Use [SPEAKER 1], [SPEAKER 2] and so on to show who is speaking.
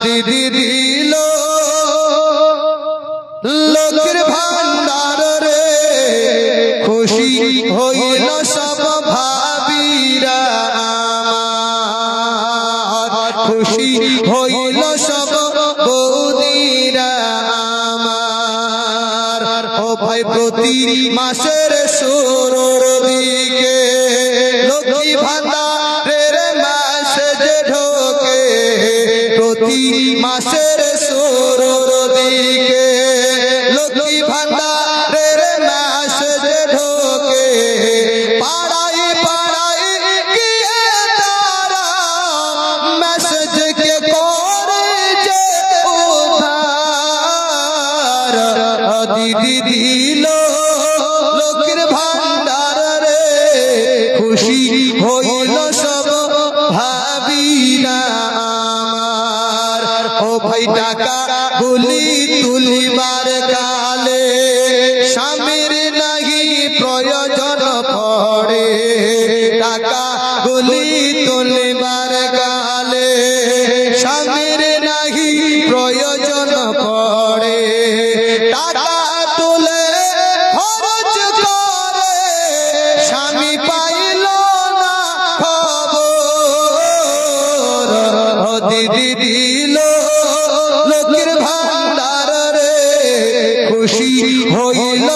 [SPEAKER 1] দিদি দিল। লোকের ভান্ডার রে, খুশি হইল সব ভাবিরা আমার। খুশি হইল সব বৌদিরা আমার। ও ভাই, প্রতি মাসের সুরর দিকে প্রতি মাসের সুরর দিকে লক্ষ্মী ভান্ডারের মাস যে ঢোকে পাড়াই পাড়াই গিয়ে তারা মেসেজ কে করে যে উদ্ধার। দিদি দিল লোকের ভান্ডার রে খুশি হইল সব ভাবি না আমার ও ভাই টাকা গুলি তুলিবার কালে স্বামীর নাহি প্রয়োজন পড়ে। টাকা গুলি তুলিবার কালে স্বামীর নাহি প্রয়োজন পড়ে। টাকা তুলে খরচ করে। স্বামী পাইল না খবর। দিদি দিল খুশি হইল